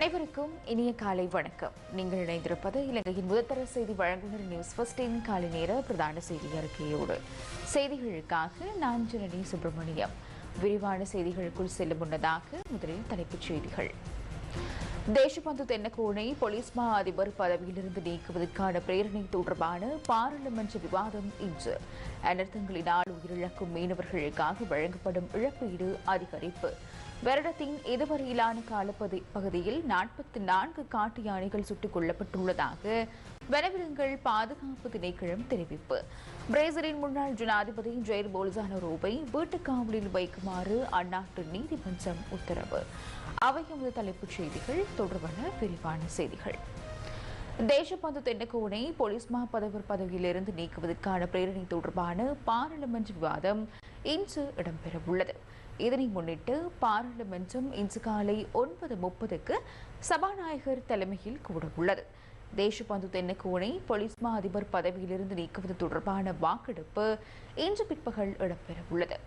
அனைவருக்கும் இனிய காலை வணக்கம். நீங்கள் இணைந்திருப்பது இலங்கையின் முதற்தர செய்தி வழங்குநர் நியூஸ் ஃபர்ஸ்டின் காலை நேர பிரதான செய்தி அறிக்கையோடு. செய்திகளுக்காக நான் ஜனனி சுப்பிரமணியம். விரிவான செய்திகளுக்குள் செல்லும் முன்னதாக முதலில் தலைப்புச் செய்திகள். தேசபந்து தென்னகோனை போலீஸ் மா அதிபர் பதவியிலிருந்து நீக்குவதற்கான பிரேரணை தொடர்பான பாராளுமன்ற விவாதம் இன்று. அனர்த்தங்களினால் உயிரிழக்கும் மீனவர்களுக்காக வழங்கப்படும் இழப்பீடு அதிகரிப்பு. வருடத்தின் இதுவரையிலான காலப்பதி பகுதியில் நாற்பத்தி நான்கு காட்டு யானைகள் சுட்டுக் கொல்லப்பட்டுள்ளதாக வனவிலங்குகள் பாதுகாப்பு திணைக்களம் தெரிவிப்பு. பிரேசிலின் முன்னாள் ஜனாதிபதி ஜெயர் போல்சானரோவை வீட்டுக் காவலில் வைக்குமாறு அந்நாட்டு நீதிமன்றம் உத்தரவு. அவை தலைப்புச் செய்திகள். தொடர்பான விரிவான செய்திகள். தேசபந்து தென்னக்கோனை போலீஸ் மா பதவர் பதவியிலிருந்து நீக்குவதற்கான பிரேரணை தொடர்பான பாராளுமன்ற விவாதம் இன்று இடம்பெறவுள்ளது. இதனை முன்னிட்டு பாராளுமன்றம் இன்று காலை ஒன்பது முப்பதுக்கு சபாநாயகர் தலைமையில் கூடவுள்ளது. தேசபந்து தென்னக்கோனை போலீஸ் மா அதிபர் பதவியிலிருந்து நீக்குவது தொடர்பான வாக்கெடுப்பு இன்று பிற்பகல் இடம்பெறவுள்ளது.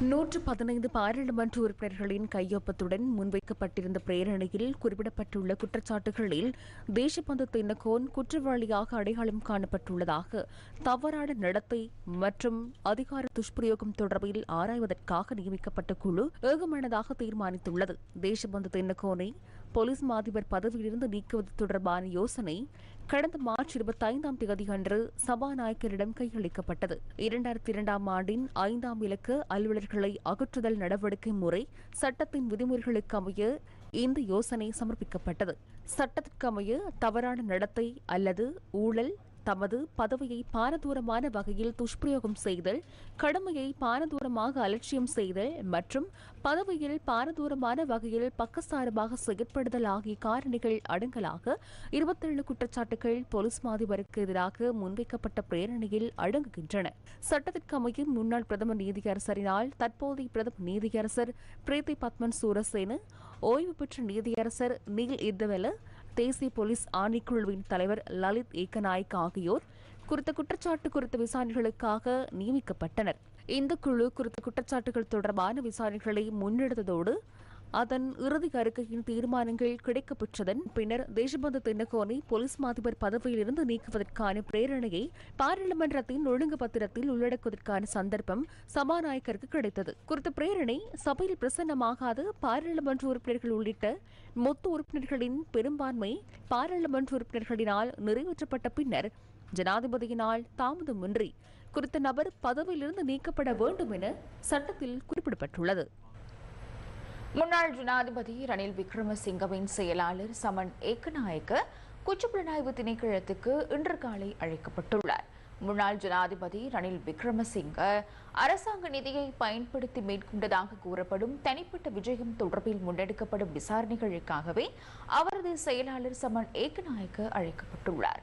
நூற்று பதினைந்து பாராளுமன்ற உறுப்பினர்களின் கையொப்பத்துடன் முன்வைக்கப்பட்டிருந்த பிரேரணையில் குறிப்பிடப்பட்டுள்ள குற்றச்சாட்டுகளில் தேசபந்து தின்னகோன் குற்றவாளியாக அடையாளம் காணப்பட்டுள்ளதாக தவறான நடத்தை மற்றும் அதிகார துஷ்பிரயோகம் தொடர்பில் ஆராய்வதற்காக நியமிக்கப்பட்ட குழு ஏகமனதாக தீர்மானித்துள்ளது. தேசபந்து தின்னகோனை போலீஸ் மாதிபர் பதவியிலிருந்து நீக்குவது தொடர்பான யோசனை கடந்த மார்ச் இருபத்தி ஐந்தாம் தேதி அன்று சபாநாயகரிடம் கையளிக்கப்பட்டது. இரண்டாயிரத்தி இரண்டாம் ஆண்டின் ஐந்தாம் இலக்க அலுவலர்களை அகற்றுதல் நடவடிக்கை முறை சட்டத்தின் விதிமுறைகளுக்கு அமைய இந்த யோசனை சமர்ப்பிக்கப்பட்டது. சட்டத்திற்கமைய தவறான நடத்தை அல்லது ஊழல் தமது பதவியை பாரதூரமான வகையில் துஷ்பிரயோகம் செய்தல் கடமையை பாரதூரமாக அலட்சியம் செய்தல் மற்றும் பதவியில் பாரதூரமான வகையில் பக்கசாரமாக செயற்படுதல் ஆகிய காரணிகள் அடங்கலாக இருபத்தேழு குற்றச்சாட்டுகள் போலீஸ் மாதிபருக்கு எதிராக முன்வைக்கப்பட்ட பிரேரணையில் அடங்குகின்றன. சட்டத்திற்கு அமையும் முன்னாள் பிரதமர் நீதியரசரினால் தற்போதைய பிரதம நீதியரசர் பிரீத்தி பத்மன் சூரசேன ஓய்வு பெற்ற நீதியரசர் நீல் இத்தவெல தேசிய போலீஸ் ஆணைக்குழுவின் தலைவர் லலித் ஏக்கநாயக் ஆகியோர் குறித்த குற்றச்சாட்டு குறித்த விசாரணைகளுக்காக நியமிக்கப்பட்டனர். இந்த குழு குறித்த குற்றச்சாட்டுகள் தொடர்பான விசாரணைகளை முன்னெடுத்ததோடு அதன் இறுதி அறிக்கையின் தீர்மானங்கள் கிடைக்கப்பெற்றதன் பின்னர் தேசபந்து தின்னகோனை போலீஸ் மாதிபர் பதவியிலிருந்து நீக்குவதற்கான பிரேரணையை பாராளுமன்றத்தின் ஒழுங்கு பத்திரத்தில் உள்ளடக்குவதற்கான சந்தர்ப்பம் சபாநாயகருக்கு கிடைத்தது. குறித்த பிரேரணை சபையில் பிரசன்னமாகாது பாராளுமன்ற உறுப்பினர்கள் உள்ளிட்ட மொத்த உறுப்பினர்களின் பெரும்பான்மை பாராளுமன்ற உறுப்பினர்களினால் நிறைவேற்றப்பட்ட பின்னர் ஜனாதிபதியினால் தாமதமின்றி குறித்த நபர் பதவியிலிருந்து நீக்கப்பட வேண்டும் என சட்டத்தில் குறிப்பிடப்பட்டுள்ளது. முன்னாள் ஜனாதிபதி ரணில் விக்ரமசிங்கவின் செயலாளர் சமன் ஏக்கநாயக்க குற்றப்புலனாய்வு திணைக்களத்துக்கு இன்று காலை அழைக்கப்பட்டுள்ளார். முன்னாள் ஜனாதிபதி ரணில் விக்ரமசிங்க அரசாங்க நிதியை பயன்படுத்தி மேற்கொண்டதாக கூறப்படும் தனிப்பட்ட விஜயம் தொடர்பில் முன்னெடுக்கப்படும் விசாரணைகளுக்காகவே அவரது செயலாளர் சமன் ஏக்கநாயக்க அழைக்கப்பட்டுள்ளார்.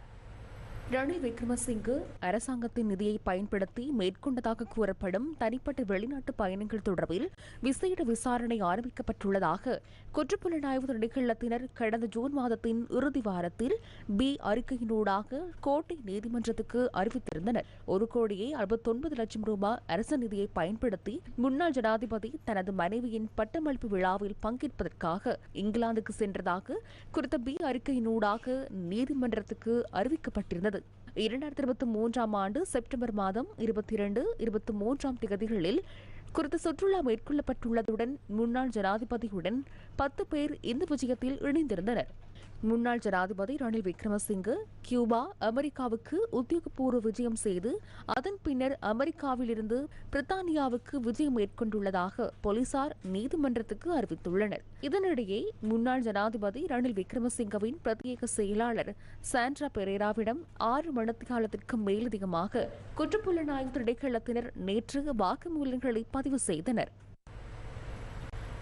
ரணில் விக்ரமசிங்கு அரசாங்கத்தின் நிதியை பயன்படுத்தி மேற்கொண்டதாக கூறப்படும் தனிப்பட்ட வெளிநாட்டு பயணங்கள் தொடர்பில் விசேட விசாரணை ஆரம்பிக்கப்பட்டுள்ளதாக குற்றப்புலனாய்வு திணைக்களத்தினர் கடந்த ஜூன் மாதத்தின் இறுதி வாரத்தில் பி அறிக்கையினூடாக கோட்டை நீதிமன்றத்துக்கு அறிவித்திருந்தனர். ஒரு கோடியே அறுபத்தொன்பது லட்சம் ரூபாய் அரசு நிதியை பயன்படுத்தி முன்னாள் ஜனாதிபதி தனது மனைவியின் பட்டமளிப்பு விழாவில் பங்கேற்பதற்காக இங்கிலாந்துக்கு சென்றதாக குறித்த பி அறிக்கையினூடாக நீதிமன்றத்துக்கு அறிவிக்கப்பட்டிருந்தது. இரண்டாயிரத்தி இருபத்தி மூன்றாம் ஆண்டு செப்டம்பர் மாதம் இருபத்தி இரண்டு இருபத்தி மூன்றாம் தேதிகளில் குறித்த சுற்றுலா மேற்கொள்ளப்பட்டுள்ளதுடன் முன்னாள் ஜனாதிபதியுடன் பத்து பேர் இந்த விஜயத்தில் இணைந்திருந்தனர். முன்னாள் ஜனாதிபதி ரணில் விக்ரமசிங்கே கியூபா அமெரிக்காவுக்கு உத்தியோகபூர்வ விஜயம் செய்து அதன் பின்னர் அமெரிக்காவிலிருந்து பிரித்தானியாவுக்கு விஜயம் மேற்கொண்டுள்ளதாக போலீசார் நீதிமன்றத்துக்கு அறிவித்துள்ளனர். இதனிடையே முன்னாள் ஜனாதிபதி ரணில் விக்ரமசிங்கவின் பிரத்யேக செயலாளர் சாண்ட்ரா பெரேராவிடம் ஆறு மணித்தியாலத்திற்கு மேலதிகமாக குற்றப்புலனாய்வு திணைக்களத்தினர் நேற்று வாக்குமூலங்களை பதிவு செய்தனர்.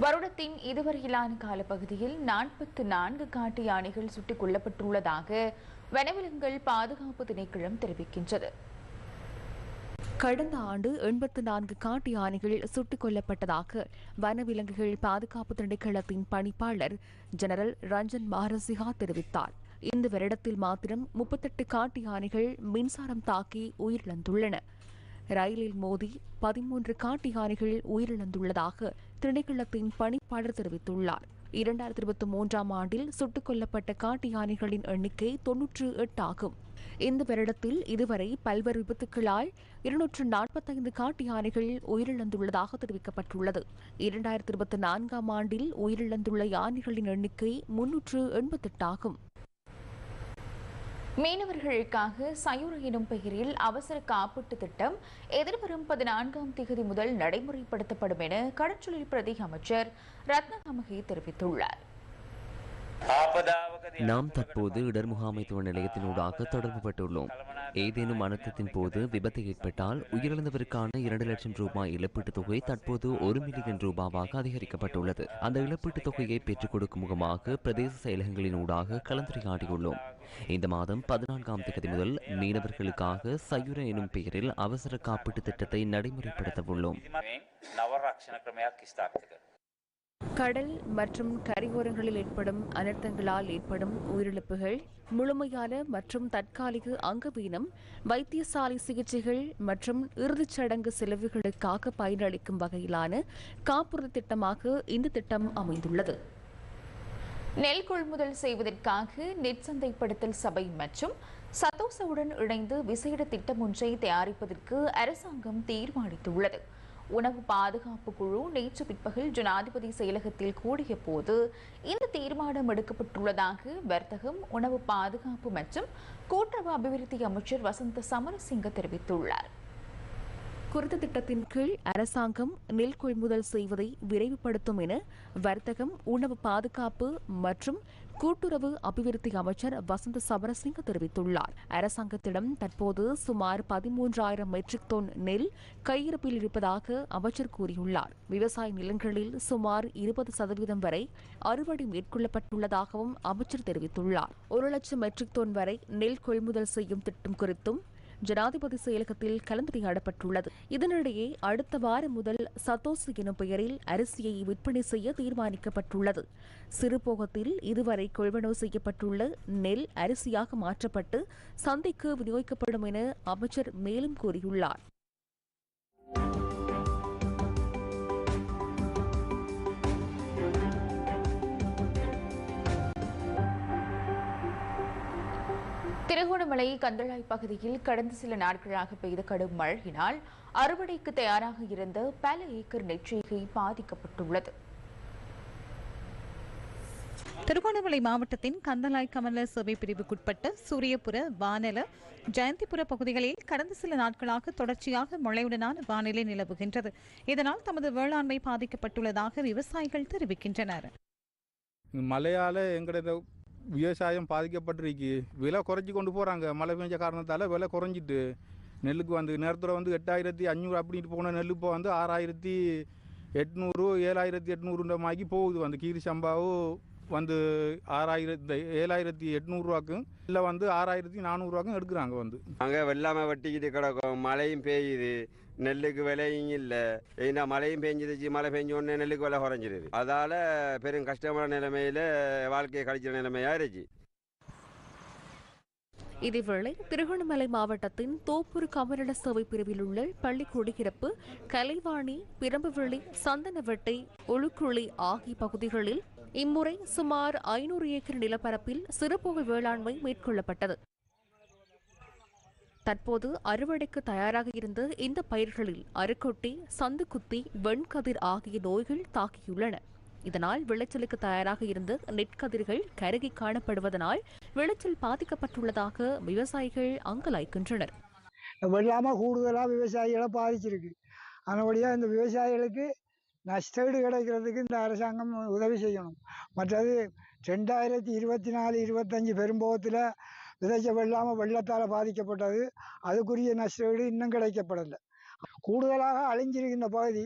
வருடத்தின் இதுவரையிலான காலப்பகுதியில் நாற்பத்து நான்கு காட்டு யானைகள் சுட்டுக் கொல்லப்பட்டுள்ளதாக வனவிலங்குகள் பாதுகாப்பு திணைக்களம் தெரிவிக்கின்றது. கடந்த ஆண்டு எண்பத்து நான்கு காட்டு யானைகள் சுட்டுக் கொல்லப்பட்டதாக வனவிலங்குகள் பாதுகாப்பு திணைக்களத்தின் பணிப்பாளர் ஜெனரல் ரஞ்சன் மாரசிகா தெரிவித்தார். இந்த வருடத்தில் மாத்திரம் முப்பத்தெட்டு காட்டு யானைகள் மின்சாரம் தாக்கி உயிரிழந்துள்ளன. ரயிலில் மோதி பதிமூன்று காட்டு யானைகள் உயிரிழந்துள்ளதாக திணைக்களத்தின் பணிப்பாளர் தெரிவித்துள்ளார். இரண்டாயிரத்தி இருபத்தி மூன்றாம் ஆண்டில் சுட்டுக் கொல்லப்பட்ட காட்டு யானைகளின் எண்ணிக்கை தொன்னூற்று எட்டு ஆகும். இந்த வருடத்தில் இதுவரை பல்வேறு விபத்துக்களால் இருநூற்று நாற்பத்தைந்து காட்டு யானைகள் உயிரிழந்துள்ளதாக தெரிவிக்கப்பட்டுள்ளது. இரண்டாயிரத்தி இருபத்தி நான்காம் ஆண்டில் உயிரிழந்துள்ள யானைகளின் எண்ணிக்கை முன்னூற்று எண்பத்தெட்டு ஆகும். மீனவர்களுக்காக சயூர் எனும் பெயரில் அவசர காப்பீட்டு திட்டம் எதிர்வரும் பதினான்காம் தேதி முதல் நடைமுறைப்படுத்தப்படும் என கடற்றொழில் பிரதி அமைச்சர் ரத்னகமகி தெரிவித்துள்ளார். நாம் தற்போது இடர் முகாமைத்துவ நிலையத்தினூடாக தொடர்பு பட்டுள்ளோம் ஏதேனும் அனர்த்தத்தின் போது விபத்து ஏற்பட்டால் உயிரிழந்தவருக்கான இரண்டு லட்சம் ரூபாய் இழப்பீட்டுத் தொகை தற்போது ஒரு மில்லியன் ரூபாவாக அதிகரிக்கப்பட்டுள்ளது. அந்த இழப்பீட்டுத் தொகையை பெற்றுக் கொடுக்கும் முகமாக பிரதேச செயலகங்களின் ஊடாக கலந்துரையாடியுள்ளோம். இந்த மாதம் பதினான்காம் தேதி முதல் மீனவர்களுக்காக சயுர எனும் பெயரில் அவசர காப்பீட்டு திட்டத்தை நடைமுறைப்படுத்த உள்ளோம் கடல் மற்றும் கரையோரங்களில் ஏற்படும் அனர்த்தங்களால் ஏற்படும் உயிரிழப்புகள் முழுமையான மற்றும் தற்காலிக அங்கவீனம் வைத்தியசாலை சிகிச்சைகள் மற்றும் இறுதிச் சடங்கு செலவுகளுக்காக பயனளிக்கும் வகையிலான காப்புறுதி திட்டமாக இந்த திட்டம் அமைந்துள்ளது. நெல் கொள்முதல் செய்வதற்காக நெற்சந்தைப்படுத்தல் சபை மற்றும் சத்தோசவுடன் இணைந்து விசேட திட்டம் ஒன்றை தயாரிப்பதற்கு அரசாங்கம் தீர்மானித்துள்ளது. உணவு பாதுகாப்பு குழு நேற்று பிற்பகல் ஜனாதிபதி செயலகத்தில் கூடிய போது இந்த தீர்மானம் எடுக்கப்பட்டுள்ளதாக வர்த்தகம் உணவு பாதுகாப்பு மற்றும் கூட்டுறவு அபிவிருத்தி அமைச்சர் வசந்த சமரசிங்க தெரிவித்துள்ளார். குறித்த திட்டத்தின் கீழ் அரசாங்கம் நெல் கொள்முதல் செய்வதை விரைவுபடுத்தும் என வர்த்தகம் உணவு பாதுகாப்பு மற்றும் கூட்டுறவு அபிவிருத்தி அமைச்சர் வசந்த சமரசிங்க தெரிவித்துள்ளார். அரசாங்கத்திடம் தற்போது சுமார் பதிமூன்றாயிரம் மெட்ரிக் டன் நெல் கையிருப்பில் இருப்பதாக அமைச்சர் கூறியுள்ளார். விவசாய நிலங்களில் சுமார் இருபது சதவீதம் வரை அறுவடை மேற்கொள்ளப்பட்டுள்ளதாகவும் அமைச்சர் தெரிவித்துள்ளார். ஒரு லட்சம் மெட்ரிக் டன் வரை நெல் கொள்முதல் செய்யும் திட்டம் குறித்தும் ஜனாதிபதி செயலகத்தில் கலந்துரையாடப்பட்டுள்ளது. இதனிடையே அடுத்த வாரம் முதல் சத்தோஸ் எனும் பெயரில் அரிசியை விற்பனை செய்ய தீர்மானிக்கப்பட்டுள்ளது. சிறுபோகத்தில் இதுவரை கொள்வனவு செய்யப்பட்டுள்ள நெல் அரிசியாக மாற்றப்பட்டு சந்தைக்கு விநியோகிக்கப்படும் என அமைச்சர் மேலும் கூறியுள்ளார். திருகோணமலை கந்தளாய் பகுதியில் கடந்த சில நாட்களாக பெய்த கடும் மழையினால் அறுவடைக்கு தயாராக இருந்த பல ஏக்கர் நெற்செய்கை பாதிக்கப்பட்டுள்ளது. திருகோணமலை மாவட்டத்தின் கந்தலாய் கமல சேவை பிரிவுக்குட்பட்ட சூரியபுர வானல ஜெயந்திபுர பகுதிகளில் கடந்த சில நாட்களாக தொடர்ச்சியாக மழையுடனான வானிலை நிலவுகின்றது. இதனால் தமது வேளாண்மை பாதிக்கப்பட்டுள்ளதாக விவசாயிகள் தெரிவிக்கின்றனர். மழையால் எங்களோட விவசாயம் பாதிக்கப்பட்டிருக்கு. விலை குறைச்சி கொண்டு போகிறாங்க மழை பெஞ்ச காரணத்தால் விலை குறைஞ்சிட்டு. நெல்லுக்கு வந்து நேரத்தில் வந்து எட்டாயிரத்தி அஞ்சூறு அப்படின்ட்டு போன நெல் இப்போ வந்து ஆறாயிரத்தி எட்நூறு ஏழாயிரத்தி எட்நூறுன்ற மாதிரி போகுது. வந்து கீரி சம்பாவும் வந்து ஆறாயிரத்தி ஏழாயிரத்தி எட்நூறுவாக்கும் இல்லை வந்து ஆறாயிரத்தி நானூறுவாக்கும் எடுக்கிறாங்க வந்து. அங்கே வெள்ளாமை வெட்டிக்கிட்டு கிடக்கும். மழையும் பெய்யுது. நெல்லுக்கு விலையும் இல்லை. ஏன்னா மழையும் பெஞ்சிருச்சு மழை பெஞ்ச உடனே நெல்லுக்கு விலை குறைஞ்சிருது. அதால் பெரும் கஷ்டமான நிலைமையில் வாழ்க்கையை கழிச்ச நிலைமையாக இருந்துச்சு. இதேவேளை திருகோணமலை மாவட்டத்தின் தோப்பூர் கமரட சேவை பிரிவில் உள்ள பள்ளி குடியிருப்பு கலைவாணி பிரம்புவெளி சந்தனவெட்டை ஒழுக்குழி ஆகிய பகுதிகளில் இம்முறை சுமார் ஐநூறு ஏக்கர் நிலப்பரப்பில் சிறுபுகை வேளாண்மை மேற்கொள்ளப்பட்டது. தற்போது அறுவடைக்கு தயாராக இருந்த இந்த பயிர்களில் அருக்கொட்டி சந்துக்குத்தி வெண்கதிர் ஆகிய நோய்கள் தாக்கியுள்ளன. இதனால் விளைச்சலுக்கு தயாராக இருந்த நெற்கதிர்கள் கருகி காணப்படுவதனால் விளைச்சல் பாதிக்கப்பட்டுள்ளதாக விவசாயிகள் அங்கலாய்க்கின்றனர் வெள்ளாமல் கூடுதலாக விவசாயிகளை பாதிச்சிருக்கு. அதனுடைய இந்த விவசாயிகளுக்கு நஷ்டஈடு கிடைக்கிறதுக்கு இந்த அரசாங்கம் உதவி செய்யணும். மற்றது ரெண்டாயிரத்தி இருபத்தி நாலு இருபத்தஞ்சி பெரும்போகத்தில் விதைச்ச வெள்ளாமல் வெள்ளத்தால் பாதிக்கப்பட்டது. அதுக்குரிய நஷ்டஈடு இன்னும் கிடைக்கப்படலை. கூடுதலாக அழிஞ்சிருக்கு இந்த பகுதி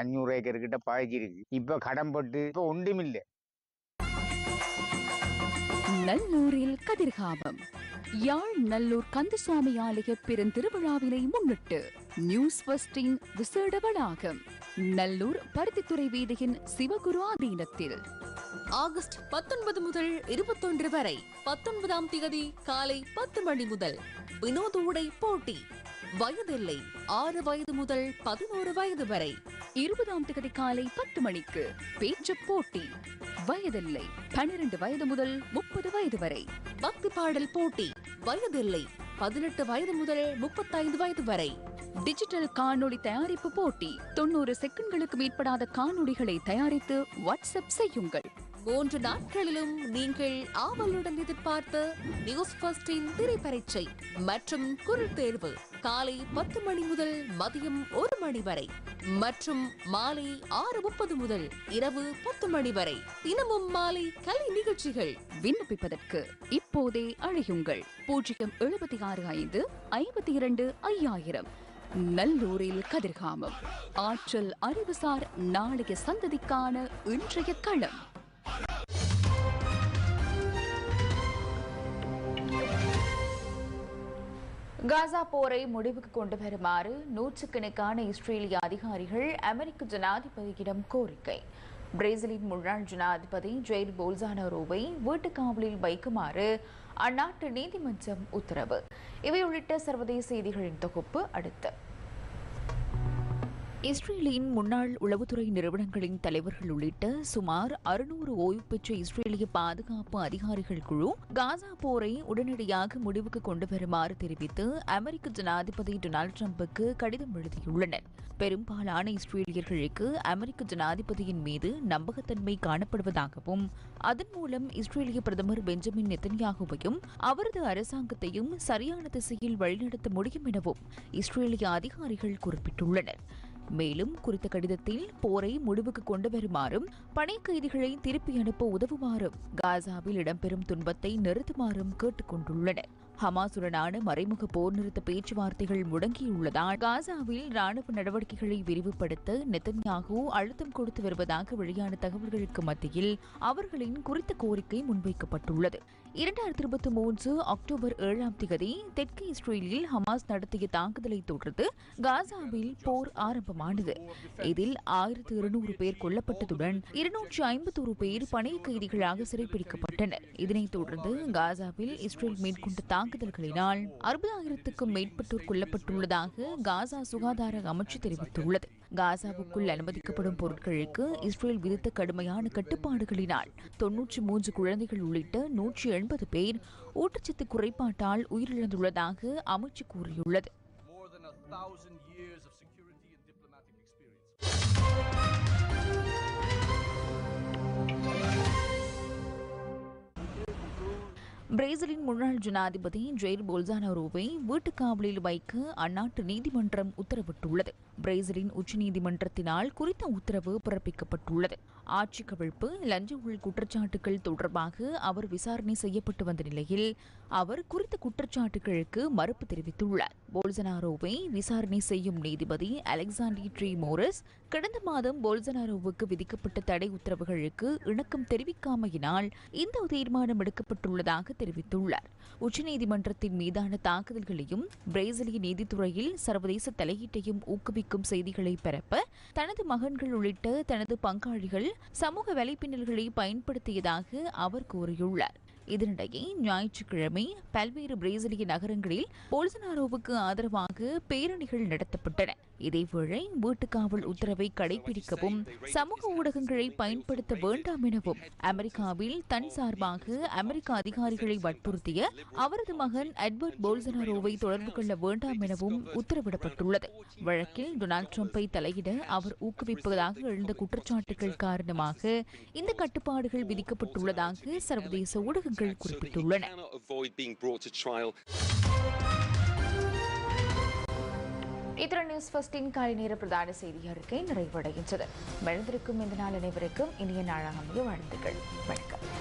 அஞ்சூறு ஏக்கர் கிட்ட பாய்ச்சிருக்கு. இப்ப கடன் பட்டு இப்ப ஒன்றுமில்லை நல்லூரில் கதிர்காமம் யாழ் நல்லூர் கந்தசுவாமி ஆலய பெருந்திருவிழாவினை முன்னிட்டு நியூஸ் ஃபர்ஸ்டின் விசேட வளாகம் நல்லூர் பருத்தித்துறை வீதியின் சிவகுரு ஆதீனத்தில். ஆகஸ்ட் பத்தொன்பது முதல் இருபத்தொன்று வரை பத்தொன்பதாம் தேதி காலை பத்து மணி முதல் வினோத உடை போட்டி. வயதில்லை ஆறு வயது முதல் பதினோரு வயது வரை இருபதாம் தேதி காலை பத்து மணிக்கு பேச்சு போட்டி. வயதில்லை பனிரெண்டு வயது முதல் முப்பது வயது வரை பக்தி பாடல் போட்டி. வயதில்லை பதினெட்டு வயது முதல் முப்பத்தைந்து வயது வரை டிஜிட்டல் காணொளி தயாரிப்பு போட்டி தொண்ணூறு செகண்ட்களுக்கு மேற்படாத காணொளிகளை தயாரித்து வாட்ஸ்அப் செய்யுங்கள். மூன்று நாட்களிலும் நீங்கள் ஆவலுடன் எதிர்பார்த்த நியூஸ் ஃபர்ஸ்டின் திரைப்பரீட்சை மற்றும் குரல் தேர்வு காலை பத்து மணி முதல் மதியம் ஒரு மணி வரை மற்றும் மாலை ஆறு முப்பது முதல் இரவு பத்து மணி வரை. தினமும் மாலை கலை நிகழ்ச்சிகள் விண்ணப்பிப்பதற்கு இப்போதே அழையுங்கள். பூஜ்ஜியம் எழுபத்தி ஆறு ஐந்து ஐம்பத்தி இரண்டு ஐயாயிரம். நல்லூரில் கதிர்காமம். ஆற்றல் அறிவுசார் நாளைய சந்ததிக்கான இன்றைய களம். காசா போரை முடிவுக்கு கொண்டு வருமாறு நூற்றுக்கணக்கான இஸ்ரேலிய அதிகாரிகள் அமெரிக்க ஜனாதிபதியிடம் கோரிக்கை. பிரேசிலின் முன்னாள் ஜனாதிபதி ஜெயிர் போல்சானோரோவை வீட்டு காவலில் வைக்குமாறு அந்நாட்டு நீதிமன்றம் உத்தரவு. இவை உள்ளிட்ட சர்வதேச செய்திகளின் தொகுப்பு அடுத்து. இஸ்ரேலின் முன்னாள் உளவுத்துறை நிறுவனங்களின் தலைவர்கள் உள்ளிட்ட சுமார் அறுநூறு ஓய்வு பெற்ற இஸ்ரேலிய பாதுகாப்பு அதிகாரிகள் குழு காசா போரை உடனடியாக முடிவுக்கு கொண்டு வருமாறு தெரிவித்து அமெரிக்க ஜனாதிபதி டொனால்டு டிரம்புக்கு கடிதம் எழுதியுள்ளனர். பெரும்பாலான இஸ்ரேலியர்களுக்கு அமெரிக்க ஜனாதிபதியின் மீது நம்பகத்தன்மை காணப்படுவதாகவும் அதன் மூலம் இஸ்ரேலிய பிரதமர் பெஞ்சமின் நெத்தன்யாகுவையும் அவரது அரசாங்கத்தையும் சரியான திசையில் வழிநடத்த முடியும் எனவும் இஸ்ரேலிய அதிகாரிகள் குறிப்பிட்டுள்ளனர். மேலும் குறித்த கடிதத்தில் போரை முடிவுக்கு கொண்டு வருமாறும் பணி கைதிகளை திருப்பி அனுப்ப உதவுமாறும் காசாவில் இடம்பெறும் துன்பத்தை நிறுத்துமாறும் கேட்டுக் கொண்டுள்ளனர். ஹமாசுடனான மறைமுக போர் நிறுத்த பேச்சுவார்த்தைகள் முடங்கியுள்ளதால் காசாவில் ராணுவ நடவடிக்கைகளை விரிவுபடுத்த நெத்தன்யாகு அழுத்தம் கொடுத்து வருவதாக வெளியான தகவல்களுக்கு மத்தியில் அவர்களின் குறித்த கோரிக்கை முன்வைக்கப்பட்டுள்ளது. இரண்டாயிரத்தி இருபத்தி மூன்று அக்டோபர் ஏழாம் தேதி தெற்கு இஸ்ரேலில் ஹமாஸ் நடத்திய தாக்குதலை தொடர்ந்து காசாவில் போர் ஆரம்பமானது. இதில் ஆயிரத்து இருநூறு பேர் கொல்லப்பட்டதுடன் இருநூற்றி ஐம்பத்தோரு பேர் பணைய கைதிகளாக சிறைப்பிடிக்கப்பட்டனர். இதனைத் தொடர்ந்து காசாவில் இஸ்ரேல் மேற்கொண்ட தாக்குதல்களினால் அறுபதாயிரத்துக்கும் மேற்பட்டோர் கொல்லப்பட்டுள்ளதாக காசா சுகாதார அமைச்சு தெரிவித்துள்ளது. காசாவுக்குள் அனுமதிக்கப்படும் பொருட்களுக்கு இஸ்ரேல் விதித்த கடுமையான கட்டுப்பாடுகளினால் தொன்னூற்றி மூன்று குழந்தைகள் உள்ளிட்ட நூற்றி எண்பது பேர் ஊட்டச்சத்து குறைபாட்டால் உயிரிழந்துள்ளதாக அமைச்சு கூறியுள்ளது. பிரேசிலின் முன்னாள் ஜனாதிபதி ஜெயிர் போல்சானோரோவை வீட்டுக்காவலில் வைக்க அந்நாட்டு நீதிமன்றம் உத்தரவிட்டுள்ளது. பிரேசிலின் உச்சநீதிமன்றத்தினால் குறித்த உத்தரவு பிறப்பிக்கப்பட்டுள்ளது. ஆட்சி கவிழ்ப்பு லஞ்ச ஊழல் குற்றச்சாட்டுகள் தொடர்பாக அவர் விசாரணை செய்யப்பட்டு வந்த நிலையில் அவர் குறித்த குற்றச்சாட்டுகளுக்கு மறுப்பு தெரிவித்துள்ளார். போல்சனாரோவை விசாரணை செய்யும் நீதிபதி அலெக்சாண்டி ட்ரீ மோரிஸ் கடந்த மாதம் போல்சனாரோவுக்கு விதிக்கப்பட்ட தடை உத்தரவுகளுக்கு இணக்கம் தெரிவிக்காமையினால் இந்த தீர்மானம் எடுக்கப்பட்டுள்ளதாக தெரிவித்துள்ளார். உச்சநீதிமன்றத்தின் மீதான தாக்குதல்களையும் பிரேசிலிய நீதித்துறையில் சர்வதேச தலையீட்டையும் ஊக்குவிக்கும் செய்திகளை பரப்ப தனது மகன்கள் உள்ளிட்ட தனது பங்காளிகள் சமூக வலைப்பின்னல்களை பயன்படுத்தியதாக அவர் கூறியுள்ளார். இதனிடையே ஞாயிற்றுக்கிழமை பல்வேறு பிரேசிலிய நகரங்களில் போல்சனாரோவுக்கு ஆதரவாக பேரணிகள் நடத்தப்பட்டன. இதேவேளை வீட்டுக்காவல் உத்தரவை கடைபிடிக்கவும் சமூக ஊடகங்களை பயன்படுத்த வேண்டாம் எனவும் அமெரிக்காவில் தன் சார்பாக அமெரிக்க அதிகாரிகளை வற்புறுத்திய அவரது மகன் எட்வர்ட் போல்சனாரோவை தொடர்பு கொள்ள வேண்டாம் எனவும் உத்தரவிடப்பட்டுள்ளது. வழக்கில் டொனால்டு டிரம்பை தலையிட அவர் ஊக்குவிப்பதாக எழுந்த குற்றச்சாட்டுகள் காரணமாக இந்த கட்டுப்பாடுகள் விதிக்கப்பட்டுள்ளதாக சர்வதேச ஊடகங்கள் குறிப்பிட்டுள்ளன. இத்திர நியூஸ் ஃபர்ஸ்டின் காலை நேர பிரதான செய்தி அறிக்கை நிறைவடைகின்றது. மஎழுந்திருக்கும் இந்த நாள் அனைவருக்கும் இனிய நாளாக அமைய வாழ்த்துக்கள். வணக்கம்.